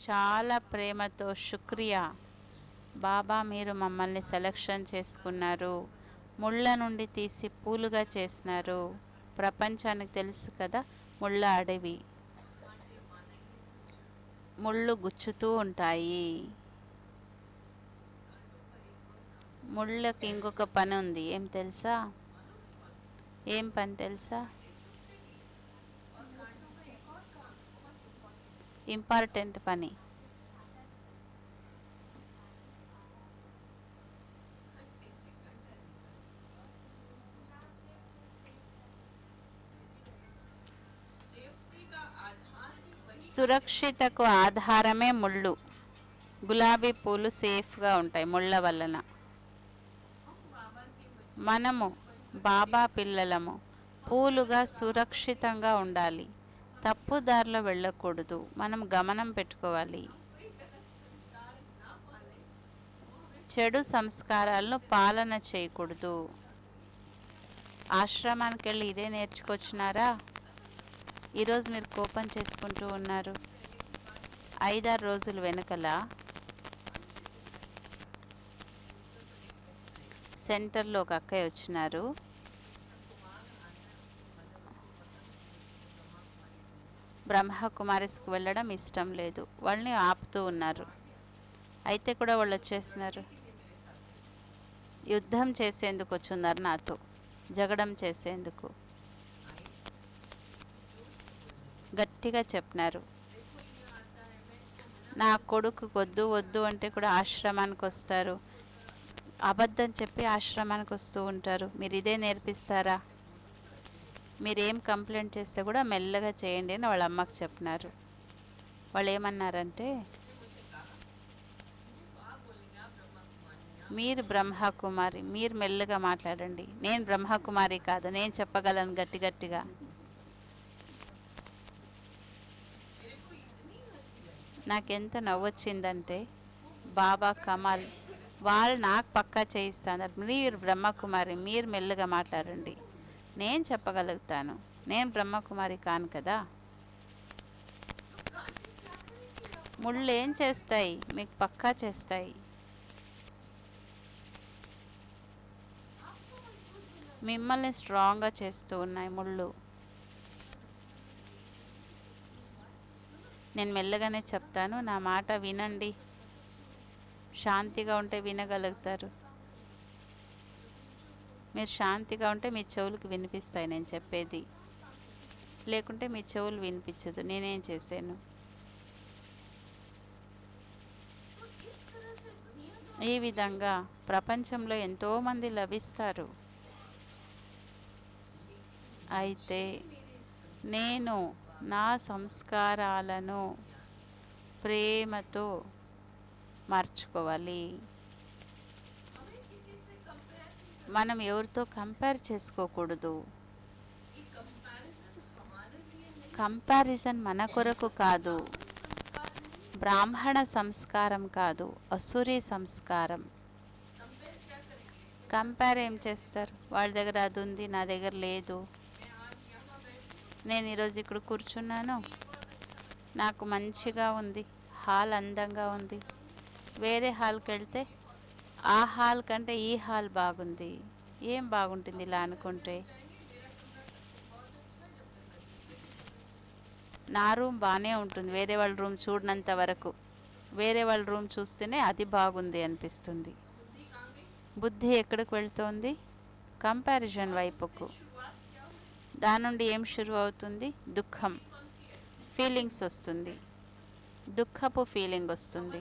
చాలా ప్రేమతో శుక్రియా బాబా మీరు మమ్మల్ని సెలక్షన్ చేసుకున్నారు. ముళ్ళ నుండి తీసి పూలుగా చేసినారు. ప్రపంచానికి తెలుసు కదా ముళ్ళ అడవి. ముళ్ళు గుచ్చుతూ ఉంటాయి. ముళ్ళకి ఇంకొక పని ఉంది. ఏం తెలుసా? ఏం పని తెలుసా? ఇంపార్టెంట్ పని. సురక్షితకు ఆధారమే ముళ్ళు. గులాబీ పూలు సేఫ్గా ఉంటాయి ముళ్ళ వలన. మనము బాబా పిల్లలము. పూలుగా సురక్షితంగా ఉండాలి. తప్పు దారిలో వెళ్ళకూడదు. మనం గమనం పెట్టుకోవాలి. చెడు సంస్కారాలను పాలన చేయకూడదు. ఆశ్రమానికి వెళ్ళి ఇదే నేర్చుకొచ్చినారా? ఈరోజు మీరు కోపం చేసుకుంటూ ఉన్నారు. ఐదారు రోజులు వెనకల సెంటర్లో ఒక అక్కయ్య వచ్చినారు. బ్రహ్మకుమారిస్కి వెళ్ళడం ఇష్టం లేదు. వాళ్ళని ఆపుతూ ఉన్నారు. అయితే కూడా వాళ్ళు వచ్చేసినారు. యుద్ధం చేసేందుకు వచ్చున్నారు నాతో. జగడం చేసేందుకు. గట్టిగా చెప్పినారు. నా కొడుకు వద్దు వద్దు అంటే కూడా ఆశ్రమానికి వస్తారు. అబద్ధం చెప్పి ఆశ్రమానికి వస్తూ ఉంటారు. మీరు ఇదే నేర్పిస్తారా? మీరేం కంప్లైంట్ చేస్తే కూడా మెల్లగా చేయండి అని వాళ్ళ అమ్మకి చెప్పినారు. వాళ్ళు ఏమన్నారంటే మీరు బ్రహ్మకుమారి మీరు మెల్లగా మాట్లాడండి. నేను బ్రహ్మకుమారి కాదు నేను చెప్పగలను గట్టి గట్టిగా. నాకెంత నవ్వొచ్చిందంటే బాబా కమాల్ వాళ్ళు నాకు పక్కా చేయిస్తాను మీరు బ్రహ్మకుమారి మీరు మెల్లగా మాట్లాడండి. నేను చెప్పగలుగుతాను. నేను బ్రహ్మకుమారి కాను కదా. ముళ్ళు ఏం చేస్తాయి? మీకు పక్కా చేస్తాయి. మిమ్మల్ని స్ట్రాంగ్గా చేస్తూ ఉన్నాయి ముళ్ళు. నేను మెల్లగానే చెప్తాను. నా మాట వినండి. శాంతిగా ఉంటే వినగలుగుతారు. మీరు శాంతిగా ఉంటే మీ చెవులకు వినిపిస్తాయి నేను చెప్పేది. లేకుంటే మీ చెవులు వినిపించదు. నేనేం చేశాను? ఈ విధంగా ప్రపంచంలో ఎంతోమంది లభిస్తారు. అయితే నేను నా సంస్కారాలను ప్రేమతో మార్చుకోవాలి. మనం ఎవరితో కంపేర్ చేసుకోకూడదు. కంపారిజన్ మన కొరకు కాదు. బ్రాహ్మణ సంస్కారం కాదు అసూరి సంస్కారం. కంపేర్ ఏం చేస్తారు? వాళ్ళ దగ్గర అది ఉంది నా దగ్గర లేదు. నేను ఈరోజు ఇక్కడ కూర్చున్నాను. నాకు మంచిగా ఉంది హాల్ అందంగా ఉంది. వేరే హాల్కి వెళ్తే ఆ హాల్ కంటే ఈ హాల్ బాగుంది. ఏం బాగుంటుంది ఇలా అనుకుంటే? నా రూమ్ బాగానే ఉంటుంది. వేరే వాళ్ళ రూమ్ చూడనంత వరకు. వేరే వాళ్ళ రూమ్ చూస్తేనే అది బాగుంది అనిపిస్తుంది. బుద్ధి ఎక్కడికి వెళ్తోంది? కంపారిజన్ వైపుకు. దాని నుండి ఏం షురు అవుతుంది? దుఃఖం. ఫీలింగ్స్ వస్తుంది. దుఃఖపు ఫీలింగ్ వస్తుంది.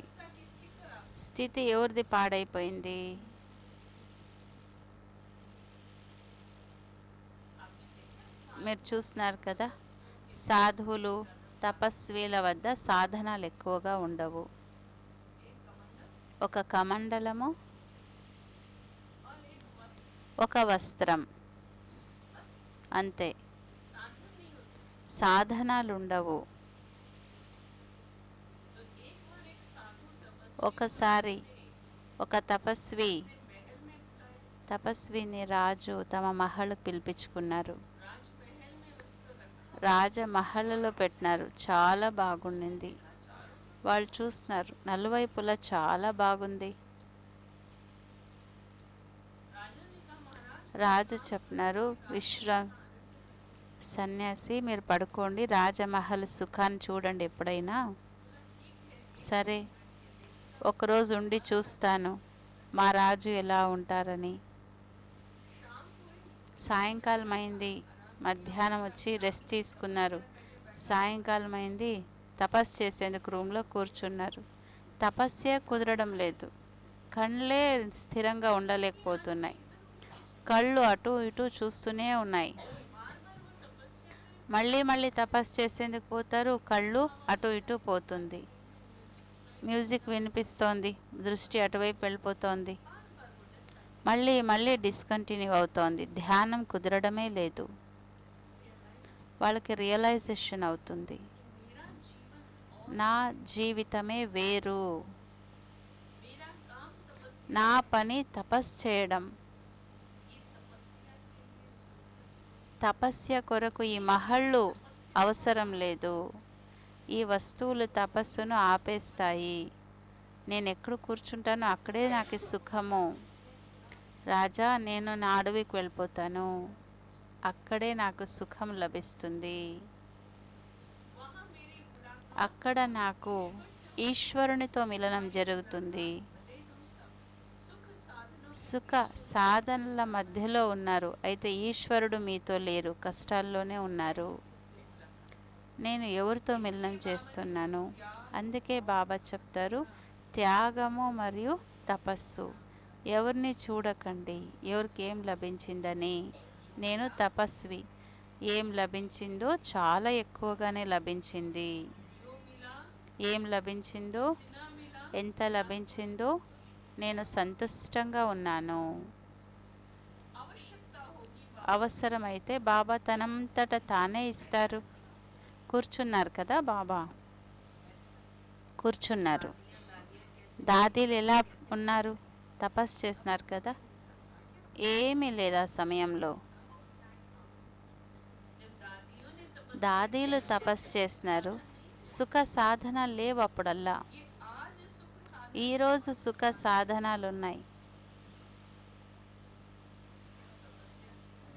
స్థితి ఎవరిది పాడైపోయింది? మీరు చూస్తున్నారు కదా సాధువులు తపస్వీల వద్ద సాధనాలు ఎక్కువగా ఉండవు. ఒక కమండలము ఒక వస్త్రం అంతే. సాధనాలు ఉండవు ఒకసారి ఒక తపస్వి తపస్విని రాజు తమ మహల్కు పిలిపించుకున్నారు. రాజమహల్లో పెట్టినారు. చాలా బాగుండింది. వాళ్ళు చూస్తున్నారు. నలువైపులా చాలా బాగుంది. రాజు చెప్పినారు విశ్ర సన్యాసి మీరు పడుకోండి. రాజమహల్ సుఖాన్ని చూడండి ఎప్పుడైనా. సరే. ఒకరోజు ఉండి చూస్తాను. మా రాజు ఎలా ఉంటారని. సాయంకాలం అయింది మధ్యాహ్నం వచ్చి రెస్ట్ తీసుకున్నారు. సాయంకాలం అయింది తపస్సు చేసేందుకు రూమ్లో కూర్చున్నారు. తపస్సే కుదరడం లేదు. కళ్ళే స్థిరంగా ఉండలేకపోతున్నాయి. కళ్ళు అటు ఇటు చూస్తూనే ఉన్నాయి. మళ్ళీ మళ్ళీ తపస్సు చేసేందుకు పోతారు. కళ్ళు అటు ఇటు పోతుంది. మ్యూజిక్ వినిపిస్తోంది దృష్టి అటువైపు వెళ్ళిపోతోంది. మళ్ళీ మళ్ళీ డిస్కంటిన్యూ అవుతోంది. ధ్యానం కుదరడమే లేదు. వాళ్ళకి రియలైజేషన్ అవుతుంది. నా జీవితమే వేరు. నా పని తపస్సు చేయడం. తపస్య కొరకు ఈ మహళ్ళు అవసరం లేదు. ఈ వస్తువులు తపస్సును ఆపేస్తాయి. నేను ఎక్కడ కూర్చుంటానో అక్కడే నాకు సుఖము. రాజా నేను నా అడవికి వెళ్ళిపోతాను. అక్కడే నాకు సుఖం లభిస్తుంది. అక్కడ నాకు ఈశ్వరునితో మిలనం జరుగుతుంది. సుఖ సాధనల మధ్యలో ఉన్నారు. అయితే ఈశ్వరుడు మీతో లేరు. కష్టాల్లోనే ఉన్నారు. నేను ఎవరితో మిలనం చేస్తున్నాను? అందుకే బాబా చెప్తారు త్యాగము మరియు తపస్సు. ఎవరిని చూడకండి ఎవరికి ఏం లభించిందని. నేను తపస్వి. ఏం లభించిందో చాలా ఎక్కువగానే లభించింది. ఏం లభించిందో ఎంత లభించిందో నేను సంతుష్టంగా ఉన్నాను. అవసరమైతే బాబా తనంతట తానే ఇస్తారు. కూర్చున్నారు కదా బాబా? కూర్చున్నారు. దాదీలు ఎలా ఉన్నారు? తపస్సు చేస్తున్నారు కదా? ఏమీ లేదు ఆ సమయంలో. దాదీలు తపస్సు చేస్తున్నారు. సుఖ సాధన లేవు అప్పుడల్లా. ఈరోజు సుఖ సాధనాలు ఉన్నాయి.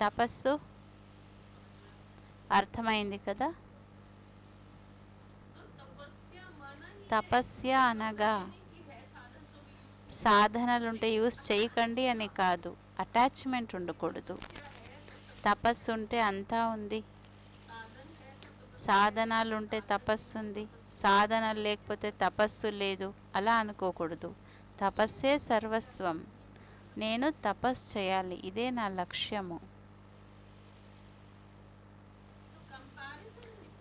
తపస్సు? అర్థమైంది కదా? తపస్య అనగా సాధనలుంటే యూస్ చేయకండి అని కాదు అటాచ్మెంట్ ఉండకూడదు. తపస్సు ఉంటే అంతా ఉంది. సాధనాలు ఉంటే తపస్సు ఉంది సాధనలు లేకపోతే తపస్సు లేదు అలా అనుకోకూడదు. తపస్సే సర్వస్వం. నేను తపస్సు చేయాలి ఇదే నా లక్ష్యము.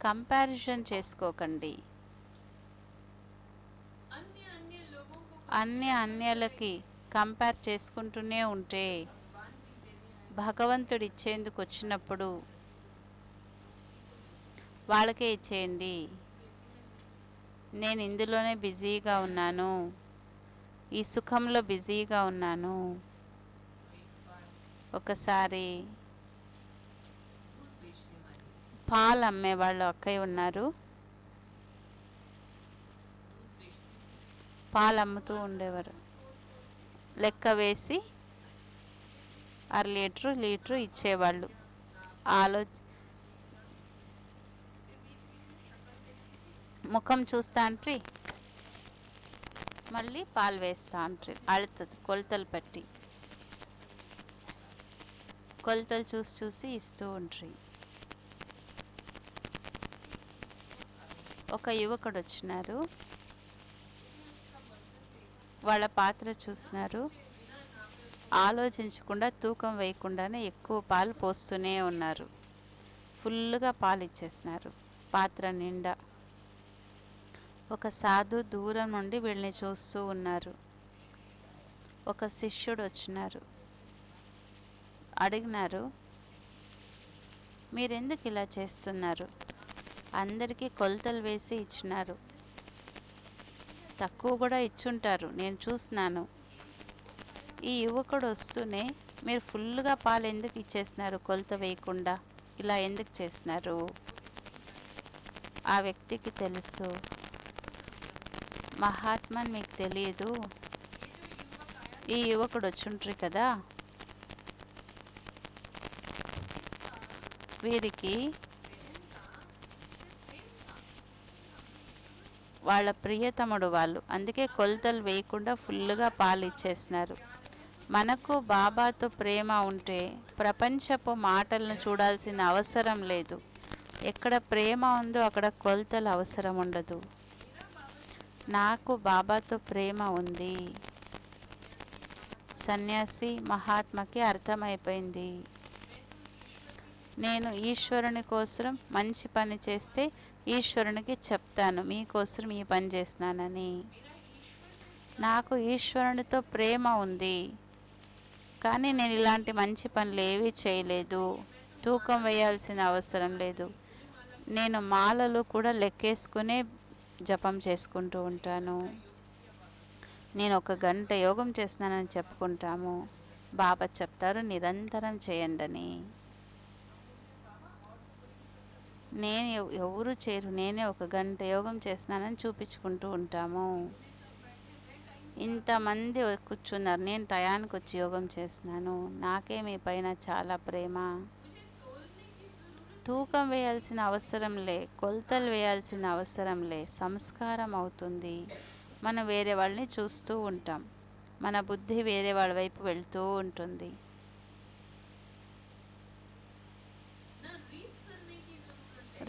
కంపారిజన్ చేసుకోకండి. అన్ని అన్యలకి కంపేర్ చేసుకుంటూనే ఉంటే భగవంతుడు ఇచ్చేందుకు వచ్చినప్పుడు వాళ్ళకే ఇచ్చేయండి. నేను ఇందులోనే బిజీగా ఉన్నాను. ఈ సుఖంలో బిజీగా ఉన్నాను. ఒకసారి పాలు అమ్మే వాళ్ళు అక్కయ్య ఉన్నారు. పాలు అమ్ముతూ ఉండేవారు. లెక్క వేసి అర లీటరు లీటరు ఇచ్చేవాళ్ళు. ఆలో ముఖం చూస్తా అంట్రి మళ్ళీ పాలు వేస్తా అంట్రి అழுతుంది కొలతలు పెట్టి. కొలతలు చూసి చూసి ఇస్తూ ఉంట్రి ఒక యువకుడు వచ్చినారు. వాళ్ళ పాత్ర చూసినారు. ఆలోచించకుండా తూకం వేయకుండానే ఎక్కువ పాలు పోస్తూనే ఉన్నారు. ఫుల్గా పాలు ఇచ్చేసినారు. పాత్ర నిండా ఒక సాధు దూరం నుండి వీళ్ళని చూస్తూ ఉన్నారు. ఒక శిష్యుడు వచ్చినారు. అడిగినారు మీరెందుకు ఇలా చేస్తున్నారు? అందరికీ కొలతలు వేసి ఇచ్చినారు. తక్కువ కూడా ఇచ్చుంటారు. నేను చూసినాను. ఈ యువకుడు వస్తూనే మీరు ఫుల్గా పాలు ఎందుకు ఇచ్చేసినారు? కొలత వేయకుండా ఇలా ఎందుకు చేసినారు? ఆ వ్యక్తికి తెలుసు. మహాత్మని మీకు తెలియదు. ఈ యువకుడు వచ్చుంటారు కదా. వీరికి వాళ్ళ ప్రియతముడు వాళ్ళు. అందుకే కొలతలు వేయకుండా ఫుల్గా పాలు ఇచ్చేసినారు మనకు బాబాతో ప్రేమ ఉంటే ప్రపంచపు మాటలను చూడాల్సిన అవసరం లేదు. ఎక్కడ ప్రేమ ఉందో అక్కడ కొలతలు అవసరం ఉండదు. నాకు బాబాతో ప్రేమ ఉంది. సన్యాసి మహాత్మకి అర్థమైపోయింది. నేను ఈశ్వరుని కోసం మంచి పని చేస్తే ఈశ్వరునికి చెప్తాను మీకోసం ఈ పని చేస్తున్నానని. నాకు ఈశ్వరునితో ప్రేమ ఉంది కానీ నేను ఇలాంటి మంచి పనులు ఏవీ చేయలేదు తూకం వేయాల్సిన అవసరం లేదు. నేను మాలలు కూడా లెక్కేసుకునే జపం చేసుకుంటూ ఉంటాను. నేను ఒక గంట యోగం చేస్తున్నానని చెప్పుకుంటాము. బాబా చెప్తారు నిరంతరం చేయండి నేను ఎవరు చేరు నేనే ఒక గంట యోగం చేస్తున్నానని చూపించుకుంటూ ఉంటాము. ఇంతమంది కూర్చున్నారు నేను టయానికి వచ్చి యోగం చేస్తున్నాను. నాకే మీ పైన చాలా ప్రేమ. తూకం వేయాల్సిన అవసరం లే కొలతలు వేయాల్సిన అవసరం లే సంస్కారం అవుతుంది. మనం వేరే వాళ్ళని చూస్తూ ఉంటాం. మన బుద్ధి వేరే వాళ్ళ వైపు వెళ్తూ ఉంటుంది.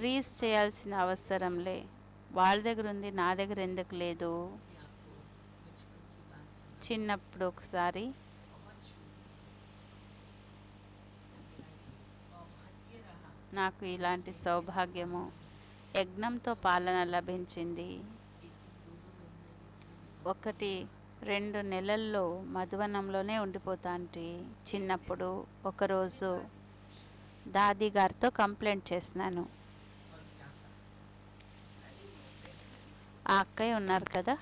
రీస్ చేయాల్సిన అవసరంలే వాళ్ళ దగ్గర ఉంది నా దగ్గర ఎందుకు లేదు? చిన్నప్పుడు ఒకసారి. నాకు ఇలాంటి సౌభాగ్యము యజ్ఞంతో పాలన లభించింది. ఒకటి రెండు నెలల్లో మధువనంలోనే ఉండిపోతాంటి. చిన్నప్పుడు ఒకరోజు దాది గారితో కంప్లైంట్ చేసినాను. ఆ అక్కయ్య ఉన్నారు కదా.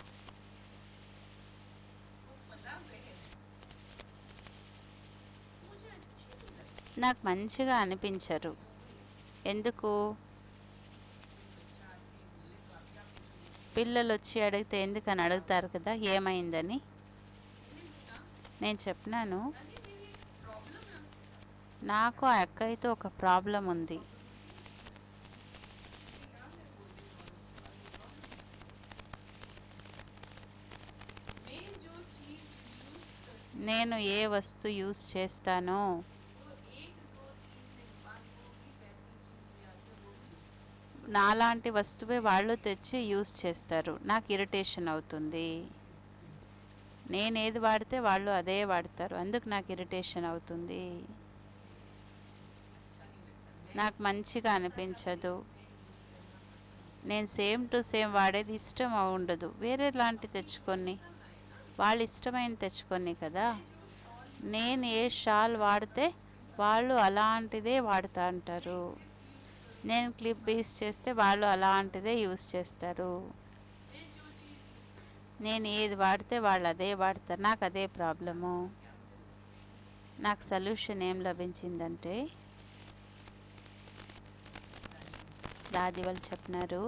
నాకు మంచిగా అనిపించరు. ఎందుకు? పిల్లలు వచ్చి అడిగితే ఎందుకని అడుగుతారు కదా ఏమైందని? నేను చెప్పినాను. నాకు ఆ అక్కయ్యతో ఒక ప్రాబ్లం ఉంది. నేను ఏ వస్తు యూస్ చేస్తాను? నాలాంటి వస్తువే వాళ్ళు తెచ్చి యూస్ చేస్తారు. నాకు ఇరిటేషన్ అవుతుంది. నేను ఏది వాడితే వాళ్ళు అదే వాడతారు. అందుకు నాకు ఇరిటేషన్ అవుతుంది. నాకు మంచిగా అనిపించదు. నేను సేమ్ టు సేమ్ వాడేది ఇష్టం ఉండదు. వేరే లాంటి తెచ్చుకొని వాళ్ళు ఇష్టమైన తెచ్చుకొని కదా నేను ఏ షాల్ వాడితే వాళ్ళు అలాంటిదే వాడుతూ అంటారు. నేను క్లిప్ బేస్ చేస్తే వాళ్ళు అలాంటిదే యూస్ చేస్తారు. నేను ఏది వాడితే వాళ్ళు అదే వాడతారు. నాకు అదే ప్రాబ్లము. నాకు సొల్యూషన్ ఏం లభించిందంటే దాది వాళ్ళు చెప్పినారు.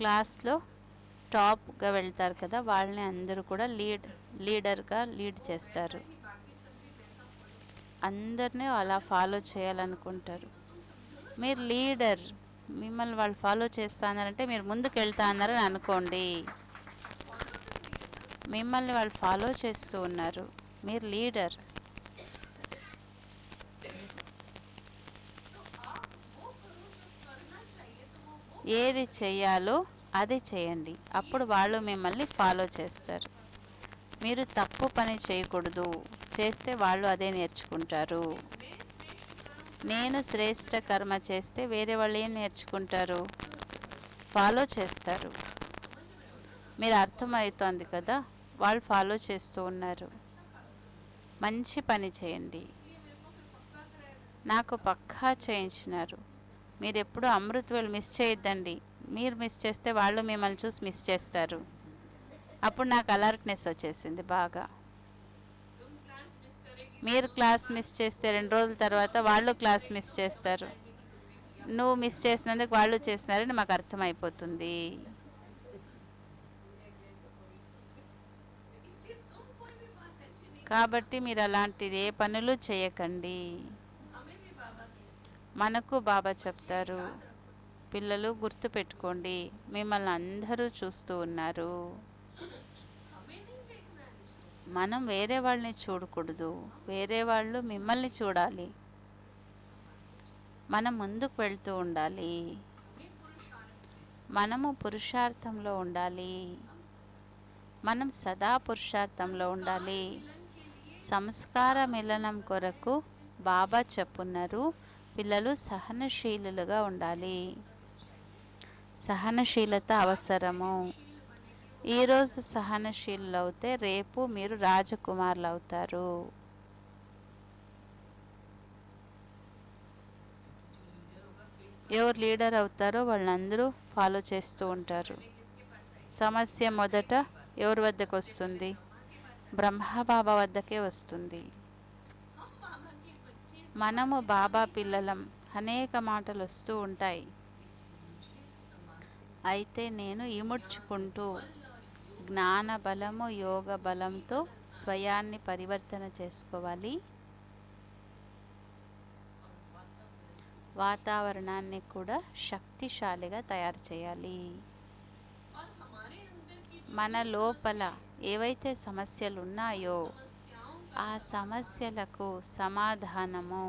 క్లాస్లో టాప్గా వెళ్తారు కదా వాళ్ళని అందరూ కూడా లీడ్ లీడర్గా లీడ్ చేస్తారు. అందరినీ అలా ఫాలో చేయాలనుకుంటారు. మీరు లీడర్ మిమ్మల్ని వాళ్ళు ఫాలో చేస్తా మీరు ముందుకు వెళ్తా అన్నారని అనుకోండి. మిమ్మల్ని వాళ్ళు ఫాలో చేస్తూ ఉన్నారు. మీరు లీడర్. ఏది చేయాలో అది చేయండి. అప్పుడు వాళ్ళు మిమ్మల్ని ఫాలో చేస్తారు. మీరు తప్పు పని చేయకూడదు. చేస్తే వాళ్ళు అదే నేర్చుకుంటారు. నేను శ్రేష్ట కర్మ చేస్తే వేరే వాళ్ళు ఏం నేర్చుకుంటారు? ఫాలో చేస్తారు. మీరు అర్థమవుతోంది కదా? వాళ్ళు ఫాలో చేస్తూ ఉన్నారు. మంచి పని చేయండి. నాకు పక్కా చేయించినారు. మీరు ఎప్పుడు అమృతవేలు మిస్ చేయొద్దండి. మీరు మిస్ చేస్తే వాళ్ళు మిమ్మల్ని చూసి మిస్ చేస్తారు. అప్పుడు నాకు అలర్ట్నెస్ వచ్చేసింది బాగా. మీరు క్లాస్ మిస్ చేస్తే రెండు రోజుల తర్వాత వాళ్ళు క్లాస్ మిస్ చేస్తారు. నువ్వు మిస్ చేసినందుకు వాళ్ళు చేస్తున్నారని మాకు అర్థమైపోతుంది. కాబట్టి మీరు అలాంటిది ఏ పనులు చేయకండి. మనకు బాబా చెప్తారు పిల్లలు గుర్తు పెట్టుకోండి మిమ్మల్ని అందరూ చూస్తూ ఉన్నారు. మనం వేరే వాళ్ళని చూడకూడదు వేరే వాళ్ళు మిమ్మల్ని చూడాలి. మనం ముందుకు వెళ్తూ ఉండాలి. మనము పురుషార్థంలో ఉండాలి. మనం సదా పురుషార్థంలో ఉండాలి. సంస్కార మిలనం కొరకు బాబా చెప్పున్నారు. పిల్లలు సహనశీలులుగా ఉండాలి. సహనశీలత అవసరము. ఈరోజు సహనశీలు అవుతే రేపు మీరు రాజకుమారులు అవుతారు ఎవరు లీడర్ అవుతారో వాళ్ళందరూ ఫాలో చేస్తూ ఉంటారు. సమస్య మొదట ఎవరి వద్దకు వస్తుంది బ్రహ్మబాబా వద్దకే వస్తుంది. మనము బాబా పిల్లలం అనేక మాటలు వస్తూ ఉంటాయి. అయితే నేను ఇముడ్చుకుంటూ జ్ఞాన బలము యోగ బలంతో స్వయాన్ని పరివర్తన చేసుకోవాలి. వాతావరణాన్ని కూడా శక్తిశాలిగా తయారు చేయాలి. మన లోపల ఏవైతే సమస్యలు ఉన్నాయో ఆ సమస్యలకు సమాధానము.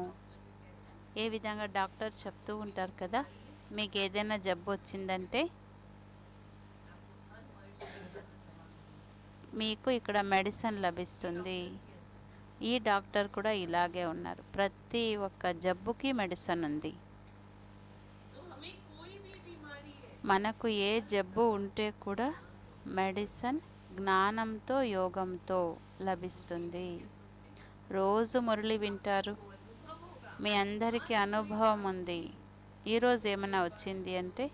ఏ విధంగా డాక్టర్ చెప్తూ ఉంటారు కదా మీకు ఏదైనా జబ్బు వచ్చిందంటే మీకు ఇక్కడ మెడిసిన్ లభిస్తుంది. ఈ డాక్టర్ కూడా ఇలాగే ఉన్నారు. ప్రతి ఒక్క జబ్బుకి మెడిసిన్ ఉంది. మనకు ఏ జబ్బు ఉంటే కూడా మెడిసిన్ జ్ఞానంతో యోగంతో లభిస్తుంది. రోజు మురళి వింటారు. మీ అందరికీ అనుభవం ఉంది. ఈరోజు ఏమైనా వచ్చింది అంటే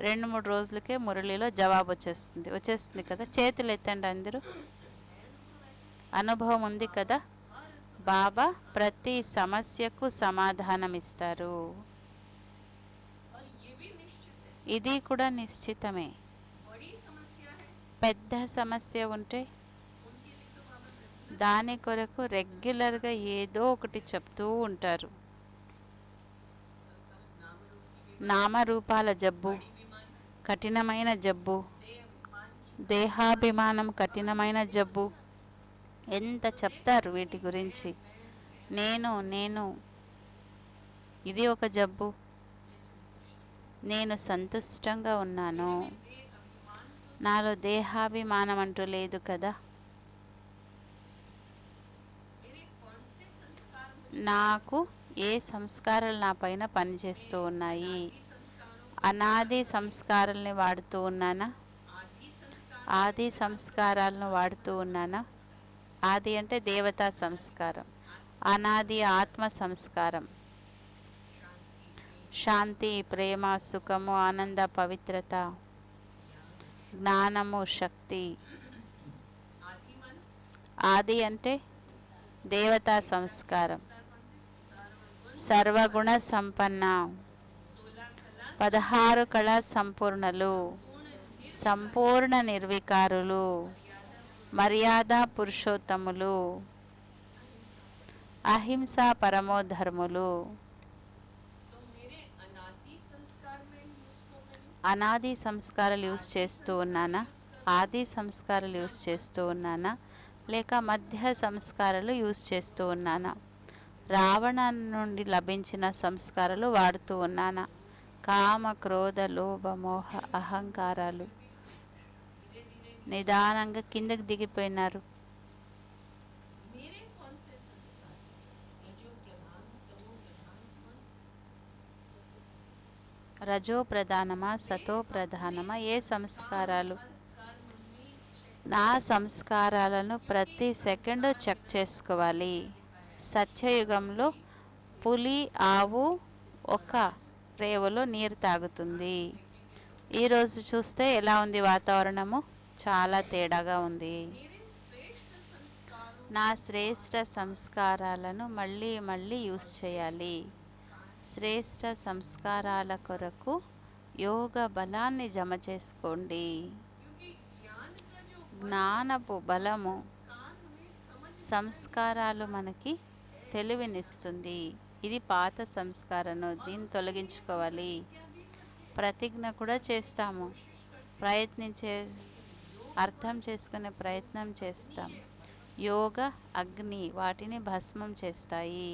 రెండు మూడు రోజులకే మురళిలో జవాబు వచ్చేస్తుంది. వచ్చేస్తుంది కదా. చేతులు ఎత్తండి అందరూ. అనుభవం ఉంది కదా. బాబా ప్రతి సమస్యకు సమాధానం ఇస్తారు. ఇది కూడా నిశ్చితమే. పెద్ద సమస్య ఉంటే దాని కొరకు రెగ్యులర్గా ఏదో ఒకటి చెప్తూ ఉంటారు. నామరూపాల జబ్బు కఠినమైన జబ్బు దేహాభిమానం కఠినమైన జబ్బు ఎంత చెప్తారు వీటి గురించి? నేను నేను ఇది ఒక జబ్బు. నేను సంతుష్టంగా ఉన్నాను. నాలో దేహాభిమానం అంటూ లేదు కదా. నాకు ఏ సంస్కారాలు నా పైన పనిచేస్తూ ఉన్నాయి? అనాది సంస్కారాలని వాడుతూ ఉన్నానా? ఆది సంస్కారాలను వాడుతూ ఉన్నానా? ఆది అంటే దేవతా సంస్కారం. అనాది ఆత్మ సంస్కారం. శాంతి ప్రేమ సుఖము ఆనంద పవిత్రత. జ్ఞానము శక్తి. ఆది అంటే దేవతా సంస్కారం. సర్వగుణ సంపన్న. పదహారు కళా సంపూర్ణలు. సంపూర్ణ నిర్వికారులు. మర్యాద పురుషోత్తములు. అహింసా పరమోధర్ములు అనాది సంస్కారాలు యూస్ చేస్తూ ఉన్నానా? ఆది సంస్కారాలు యూస్ చేస్తూ ఉన్నానా? లేక మధ్య సంస్కారాలు యూస్ చేస్తూ ఉన్నానా? రావణ నుండి లభించిన సంస్కారాలు వాడుతూ ఉన్నానా? కామ క్రోధ లోభ మోహ అహంకారాలు. నిదానంగా కిందకి దిగిపోయినారు. రజో ప్రధానమా సతో ప్రధానమా ఏ సంస్కారాలు? నా సంస్కారాలను ప్రతి సెకండ్ చెక్ చేసుకోవాలి. సత్యయుగంలో పులి ఆవు ఒక రేవలో నీరు తాగుతుంది. ఈరోజు చూస్తే ఎలా ఉంది వాతావరణము? చాలా తేడాగా ఉంది. నా శ్రేష్ట సంస్కారాలను మళ్ళీ మళ్ళీ యూస్ చేయాలి. శ్రేష్ట సంస్కారాల కొరకు యోగ బలాన్ని జమ చేసుకోండి. జ్ఞానపు బలము సంస్కారాలు మనకి తెలివినిస్తుంది. ఇది పాత సంస్కారను దీన్ని తొలగించుకోవాలి. ప్రతిజ్ఞ కూడా చేస్తాము. ప్రయత్నించే అర్థం చేసుకునే ప్రయత్నం చేస్తాం. యోగ అగ్ని వాటిని భస్మం చేస్తాయి.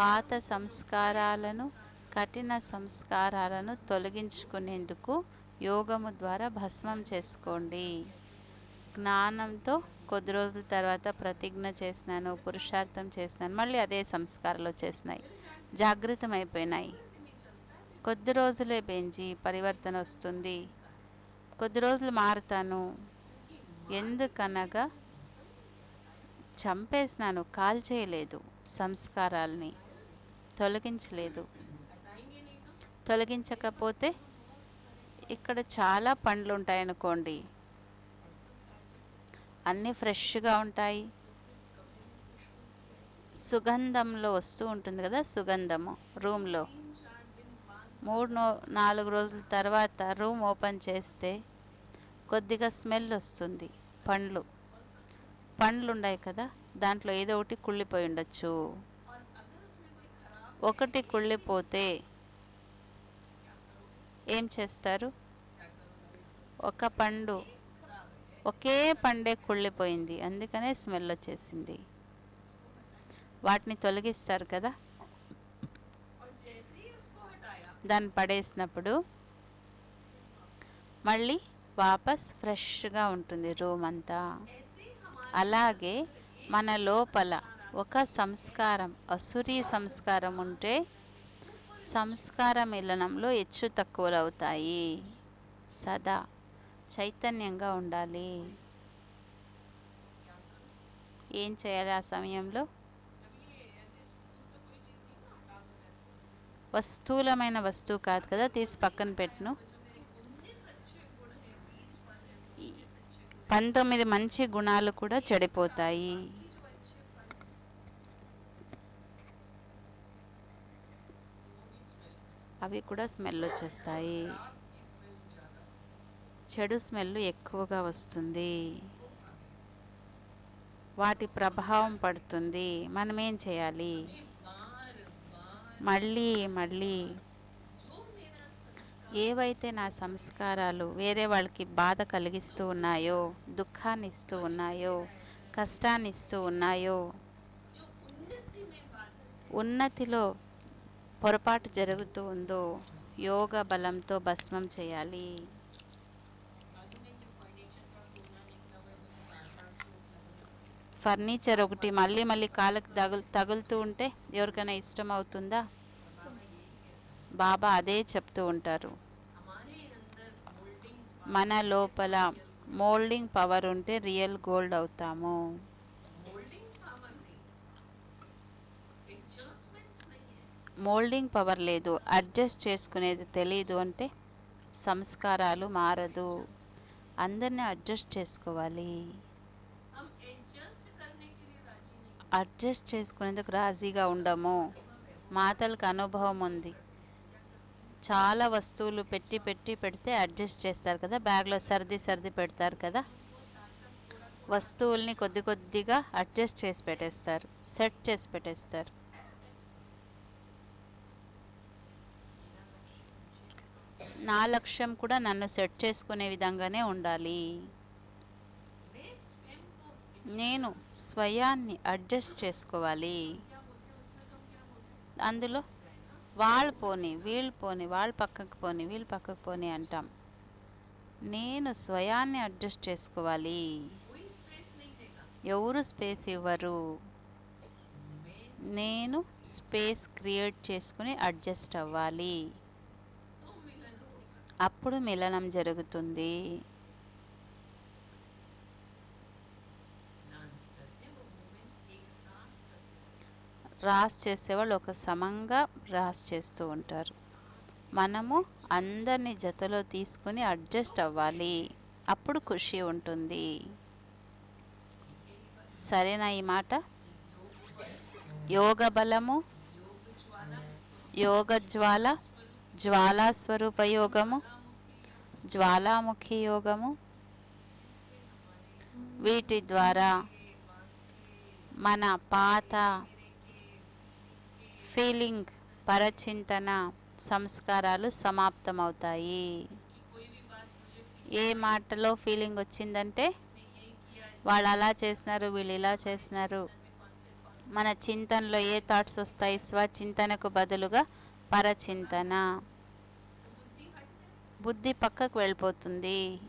పాత సంస్కారాలను కఠిన సంస్కారాలను తొలగించుకునేందుకు యోగము ద్వారా భస్మం చేసుకోండి. జ్ఞానంతో కొద్ది రోజుల తర్వాత ప్రతిజ్ఞ చేసినాను పురుషార్థం చేసినాను మళ్ళీ అదే సంస్కారాలు వచ్చేసినాయి. జాగృతం అయిపోయినాయి కొద్ది రోజులే పెంచి పరివర్తన వస్తుంది. కొద్ది రోజులు మారుతాను. ఎందుకనగా చంపేసినాను కాల్చేయలేదు సంస్కారాల్ని. తొలగించలేదు. తొలగించకపోతే ఇక్కడ చాలా పండ్లు ఉంటాయి అనుకోండి అన్నీ ఫ్రెష్గా ఉంటాయి. సుగంధంలో వస్తూ ఉంటుంది కదా సుగంధము రూమ్లో. మూడు నాలుగు రోజుల తర్వాత రూమ్ ఓపెన్ చేస్తే కొద్దిగా స్మెల్ వస్తుంది పండ్లు. పండ్లు ఉన్నాయి కదా దాంట్లో ఏదో ఒకటి కుళ్ళిపోయి ఉండొచ్చు. ఒకటి కుళ్ళిపోతే ఏం చేస్తారు? ఒక పండు ఒకే పండే కుళ్ళిపోయింది. అందుకనే స్మెల్ వచ్చేసింది. వాటిని తొలగిస్తారు కదా? దాన్ని పడేసినప్పుడు మళ్ళీ వాపస్ ఫ్రెష్గా ఉంటుంది రూమ్ అంతా. అలాగే మన లోపల ఒక సంస్కారం అసురీ సంస్కారం ఉంటే సంస్కార మిలనంలో హెచ్చు తక్కువలు అవుతాయి సదా చైతన్యంగా ఉండాలి. ఏం చేయాలి ఆ సమయంలో? వస్తువులమైన వస్తువు కాదు కదా తీసి పక్కన పెట్టును. పంతొమ్మిది మంచి గుణాలు కూడా చెడిపోతాయి. అవి కూడా స్మెల్ వచ్చేస్తాయి. చెడు స్మెల్ ఎక్కువగా వస్తుంది. వాటి ప్రభావం పడుతుంది. మనం ఏం చేయాలి? మళ్ళీ మళ్ళీ ఏవైతే నా సంస్కారాలు వేరే వాళ్ళకి బాధ కలిగిస్తూ ఉన్నాయో దుఃఖాన్ని ఇస్తూ ఉన్నాయో కష్టాన్ని ఇస్తూ ఉన్నాయో ఉన్నతిలో పొరపాటు జరుగుతూ ఉందో యోగ బలంతో భస్మం చేయాలి. ఫర్నిచర్ ఒకటి మళ్ళీ మళ్ళీ కాళ్ళకి తగులు తగులుతూ ఉంటే ఎవరికైనా ఇష్టం అవుతుందా? బాబా అదే చెప్తూ ఉంటారు. మన లోపల మోల్డింగ్ పవర్ ఉంటే రియల్ గోల్డ్ అవుతాము. మోల్డింగ్ పవర్ లేదు అడ్జస్ట్ చేసుకునేది తెలియదు అంటే సంస్కారాలు మారదు. అందరినీ అడ్జస్ట్ చేసుకోవాలి. అడ్జస్ట్ చేసుకునేందుకు రాజీగా ఉండము. మాతలకు అనుభవం ఉంది. చాలా వస్తువులు పెట్టి పెట్టి పెడితే అడ్జస్ట్ చేస్తారు కదా బ్యాగ్లో సర్ది సర్ది పెడతారు కదా. వస్తువుల్ని కొద్ది కొద్దిగా అడ్జస్ట్ చేసి పెట్టేస్తారు సెట్ చేసి పెట్టేస్తారు. నా లక్ష్యం కూడా నన్ను సెట్ చేసుకునే విధంగానే ఉండాలి. నేను స్వయాన్ని అడ్జస్ట్ చేసుకోవాలి. అందులో వాళ్ళు పోని వీళ్ళు పోని వాళ్ళు పక్కకు పోని వీళ్ళు పక్కకు పోని అంటాం. నేను స్వయాన్ని అడ్జస్ట్ చేసుకోవాలి. ఎవరు స్పేస్ ఇవ్వరు. నేను స్పేస్ క్రియేట్ చేసుకుని అడ్జస్ట్ అవ్వాలి. అప్పుడు మిలనం జరుగుతుంది. రాస్ చేసేవాళ్ళు ఒక సమంగా రాస్ చేస్తూ ఉంటారు. మనము అందరిని జతలో తీసుకుని అడ్జస్ట్ అవ్వాలి. అప్పుడు ఖుషి ఉంటుంది. సరేనా ఈ మాట? యోగ బలము యోగ జ్వాల జ్వాలాస్వరూప యోగము జ్వాలాముఖి యోగము వీటి ద్వారా మన పాత ఫీలింగ్ పరచింతన సంస్కారాలు సమాప్తమవుతాయి. ఏ మాటలో ఫీలింగ్ వచ్చిందంటే వాళ్ళు అలా చేసినారు వీళ్ళు ఇలా చేసినారు. మన చింతనలో ఏ థాట్స్ వస్తాయి? స్వచింతనకు బదులుగా పరచింతన. బుద్ధి పక్కకు వెళ్ళిపోతుంది.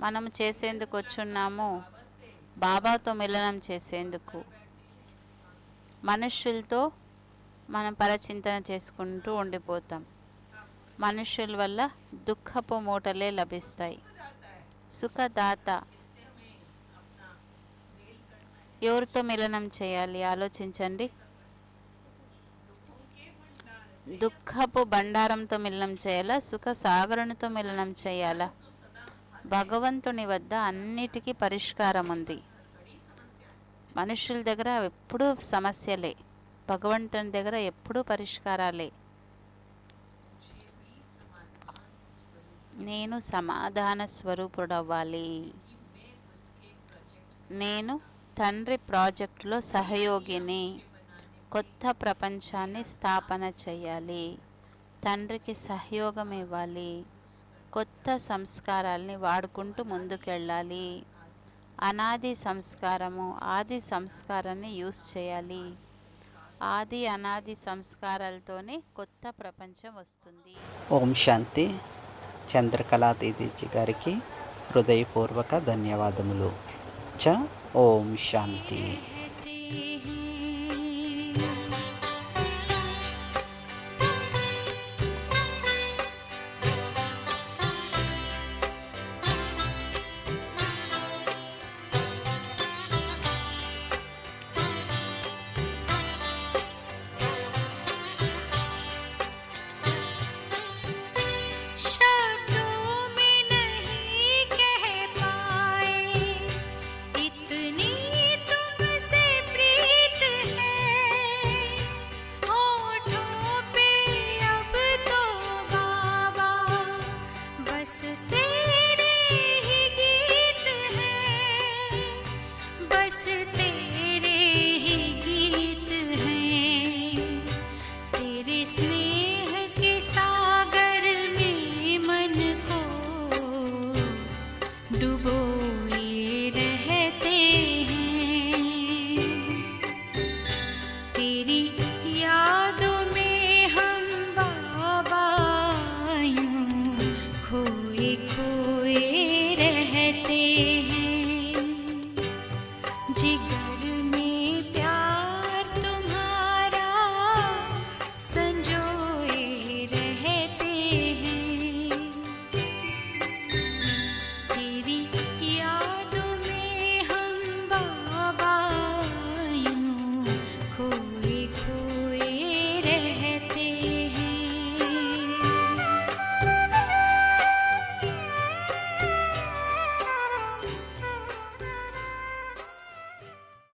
మనం చేసేందుకు వచ్చున్నాము. బాబాతో మిలనం చేసేందుకు. మనుషులతో మనం పరచింతన చేసుకుంటూ ఉండిపోతాం. మనుషుల వల్ల దుఃఖపు మూటలే లభిస్తాయి. సుఖదాత. ఎవరితో మిలనం చేయాలి? ఆలోచించండి. దుఃఖపు బండారంతో మిలనం చేయాలా? సుఖ సాగరునితో మిలనం చేయాలా? భగవంతుని వద్ద అన్నిటికీ పరిష్కారం ఉంది. మనుషుల దగ్గర ఎప్పుడూ సమస్యలే. భగవంతుని దగ్గర ఎప్పుడూ పరిష్కారాలే. నేను సమాధాన స్వరూపుడవ్వాలి. నేను తండ్రి ప్రాజెక్టులో సహయోగిని. కొత్త ప్రపంచాన్ని స్థాపన చేయాలి తండ్రికి సహయోగం ఇవ్వాలి. కొత్త సంస్కారాల్ని వాడుకుంటూ ముందుకెళ్ళాలి. అనాది సంస్కారము ఆది సంస్కారాన్ని యూస్ చేయాలి. ఆది అనాది సంస్కారాలతోనే కొత్త ప్రపంచం వస్తుంది. ఓం శాంతి. చంద్రకళా దీదీజీ గారికి హృదయపూర్వక ధన్యవాదములు. చ ఓం శాంతి.